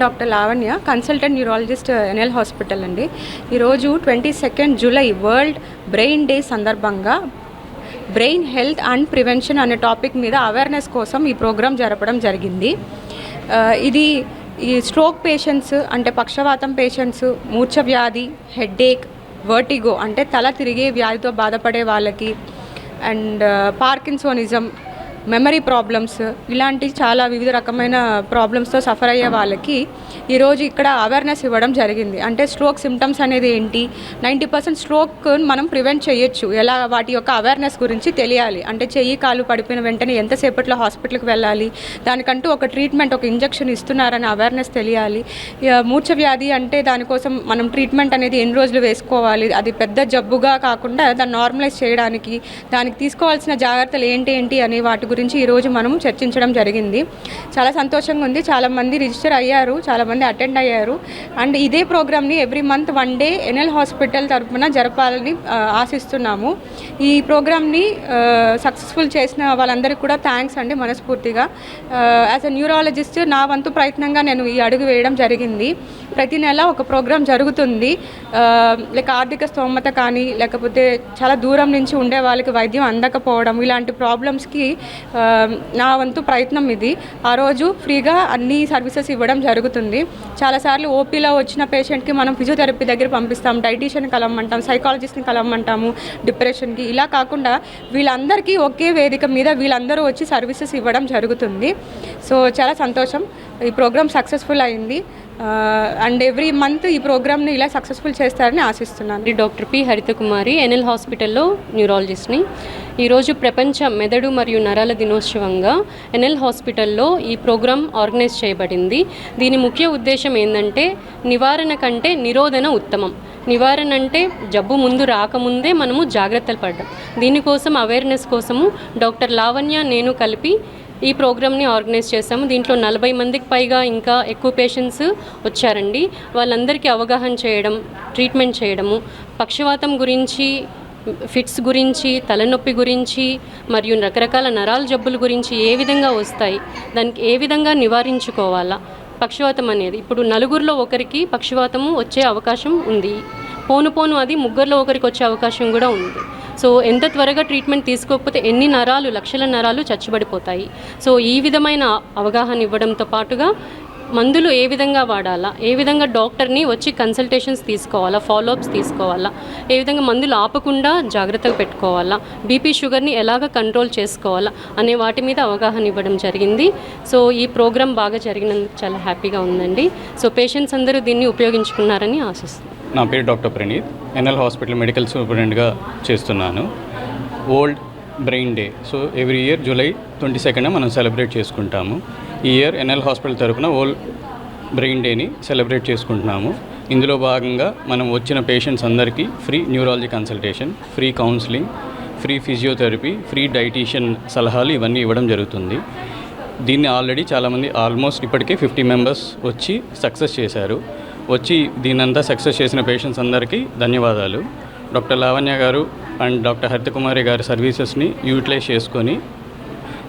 నేను doctor Lavanya consultant neurologist NL hospital అండి. ఈరోజు twenty second July world brain day సందర్భంగా బ్రెయిన్ హెల్త్ అండ్ ప్రివెన్షన్ అనే topic మీద అవేర్నెస్ కోసం ఈ ప్రోగ్రాం జరపడం జరిగింది. ఇది ఈ స్ట్రోక్ పేషెంట్స్ అంటే పక్షవాతం పేషెంట్స్ మూర్ఛ వ్యాధి హెడ్ఏక్ వర్టిగో అంటే తల తిరిగే వ్యాధితో బాధపడే వాళ్ళకి అండ్ పార్కిన్సోనిజం మెమరీ ప్రాబ్లమ్స్ ఇలాంటి చాలా వివిధ రకమైన ప్రాబ్లమ్స్తో సఫర్ అయ్యే వాళ్ళకి ఈరోజు ఇక్కడ అవేర్నెస్ ఇవ్వడం జరిగింది. అంటే స్ట్రోక్ సిమ్టమ్స్ అనేది ఏంటి? నైంటీ పర్సెంట్ స్ట్రోక్ మనం ప్రివెంట్ చేయొచ్చు. ఎలా? వాటి యొక్క అవేర్నెస్ గురించి తెలియాలి. అంటే చెయ్యి కాలు పడిపోయిన వెంటనే ఎంతసేపట్లో హాస్పిటల్కి వెళ్ళాలి? దానికంటూ ఒక ట్రీట్మెంట్ ఒక ఇంజక్షన్ ఇస్తున్నారని అవేర్నెస్ తెలియాలి. మూర్చ మూర్ఛ వ్యాధి అంటే దానికోసం మనం ట్రీట్మెంట్ అనేది ఎన్ని రోజులు వేసుకోవాలి? అది పెద్ద జబ్బుగా కాకుండా దాన్ని నార్మలైజ్ చేయడానికి దానికి తీసుకోవాల్సిన జాగ్రత్తలు ఏంటి ఏంటి అనే వాటి గురించి ఈరోజు మనం చర్చించడం జరిగింది. చాలా సంతోషంగా ఉంది. చాలామంది రిజిస్టర్ అయ్యారు. చాలామంది అటెండ్ అయ్యారు. అండ్ ఇదే ప్రోగ్రామ్ని every month one day NL hospital తరఫున జరపాలని ఆశిస్తున్నాము. ఈ ప్రోగ్రామ్ని సక్సెస్ఫుల్ చేసిన వాళ్ళందరికీ కూడా థ్యాంక్స్ అండి మనస్ఫూర్తిగా. యాజ్ అ న్యూరాలజిస్ట్ నా వంతు ప్రయత్నంగా నేను ఈ అడుగు వేయడం జరిగింది. ప్రతి నెల ఒక ప్రోగ్రాం జరుగుతుంది. లైక్ ఆర్థిక స్తోమత కానీ లేకపోతే చాలా దూరం నుంచి ఉండే వాళ్ళకి వైద్యం అందకపోవడం ఇలాంటి ప్రాబ్లమ్స్కి నా వంతు ప్రయత్నం ఇది. ఆ రోజు ఫ్రీగా అన్ని సర్వీసెస్ ఇవ్వడం జరుగుతుంది. చాలాసార్లు ఓపీలో వచ్చిన పేషెంట్కి మనం ఫిజియోథెరపీ దగ్గర పంపిస్తాం. డైటీషియన్ కలవమంటాం సైకాలజిస్ట్ని కలవమంటాము. డిప్రెషన్కి ఇలా కాకుండా వీళ్ళందరికీ ఒకే వేదిక మీద వీళ్ళందరూ వచ్చి సర్వీసెస్ ఇవ్వడం జరుగుతుంది. సో చాలా సంతోషం. ఈ ప్రోగ్రామ్ సక్సెస్ఫుల్ అయింది. అండ్ ఎవ్రీ మంత్ ఈ ప్రోగ్రామ్ని ఇలా సక్సెస్ఫుల్ చేస్తారని ఆశిస్తున్నాను. డాక్టర్ పి హరితకుమారి ఎన్ఎల్ హాస్పిటల్లో న్యూరాలజిస్ట్ని. ఈరోజు ప్రపంచ మెదడు మరియు నరాల దినోత్సవంగా ఎన్ఎల్ హాస్పిటల్లో ఈ ప్రోగ్రాం ఆర్గనైజ్ చేయబడింది. దీని ముఖ్య ఉద్దేశం ఏంటంటే నివారణ కంటే నిరోధన ఉత్తమం. నివారణ అంటే జబ్బు ముందు రాకముందే మనము జాగ్రత్తలు పడ్డాం. దీనికోసం అవేర్నెస్ కోసము డాక్టర్ లావణ్య నేను కలిపి ఈ ప్రోగ్రామ్ని ఆర్గనైజ్ చేశాము. దీంట్లో నలభై మందికి పైగా ఇంకా ఎక్కువ పేషెంట్స్ వచ్చారండి. వాళ్ళందరికీ అవగాహన చేయడం ట్రీట్మెంట్ చేయడము పక్షవాతం గురించి ఫిట్స్ గురించి తలనొప్పి గురించి మరియు రకరకాల నరాల జబ్బుల గురించి ఏ విధంగా వస్తాయి దానికి ఏ విధంగా నివారించుకోవాలా పక్షవాతం అనేది. ఇప్పుడు నలుగురిలో ఒకరికి పక్షవాతము వచ్చే అవకాశం ఉంది. పోను పోను అది ముగ్గురులో ఒకరికి వచ్చే అవకాశం కూడా ఉంది. సో ఎంత త్వరగా ట్రీట్మెంట్ తీసుకోకపోతే ఎన్ని నరాలు లక్షల నరాలు చచ్చుబడిపోతాయి. సో ఈ విధమైన అవగాహన ఇవ్వడంతో పాటుగా మందులు ఏ విధంగా వాడాలా? ఏ విధంగా డాక్టర్ని వచ్చి కన్సల్టేషన్స్ తీసుకోవాలా? ఫాలోఅప్స్ తీసుకోవాలా? ఏ విధంగా మందులు ఆపకుండా జాగ్రత్తగా పెట్టుకోవాలా? బీపీ షుగర్ని ఎలాగ కంట్రోల్ చేసుకోవాలా? అనే వాటి మీద అవగాహన ఇవ్వడం జరిగింది. సో ఈ ప్రోగ్రామ్ బాగా జరిగినందుకు చాలా హ్యాపీగా ఉందండి. సో పేషెంట్స్ అందరూ దీన్ని ఉపయోగించుకున్నారని ఆశిస్తున్నాను. నా పేరు doctor Praneeth. NL hospital medical సూపరింటెండెంట్గా చేస్తున్నాను. World brain day so every year July twenty second మనం సెలబ్రేట్ చేసుకుంటాము. ఈ ఇయర్ ఎన్ఎల్ హాస్పిటల్ తరపున ఓల్డ్ బ్రెయిన్ డేని సెలబ్రేట్ చేసుకుంటున్నాము. ఇందులో భాగంగా మనం వచ్చిన పేషెంట్స్ అందరికీ free neurology consultation free counselling free physiotherapy free dietician సలహాలు ఇవన్నీ ఇవ్వడం జరుగుతుంది. దీన్ని ఆల్రెడీ చాలామంది ఆల్మోస్ట్ ఇప్పటికే ఫిఫ్టీ మెంబర్స్ వచ్చి సక్సెస్ చేశారు. వచ్చి దీనంతా సక్సెస్ చేసిన పేషెంట్స్ అందరికీ ధన్యవాదాలు. డాక్టర్ లావణ్య గారు అండ్ డాక్టర్ హరితకుమారి గారి సర్వీసెస్ని యూటిలైజ్ చేసుకొని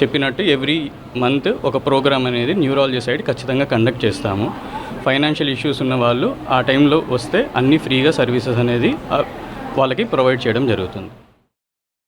చెప్పినట్టు ఎవ్రీ మంత్ ఒక ప్రోగ్రామ్ అనేది న్యూరాలజీ సైడ్ ఖచ్చితంగా కండక్ట్ చేస్తాము. ఫైనాన్షియల్ ఇష్యూస్ ఉన్న వాళ్ళు ఆ టైంలో వస్తే అన్ని ఫ్రీగా సర్వీసెస్ అనేది వాళ్ళకి ప్రొవైడ్ చేయడం జరుగుతుంది.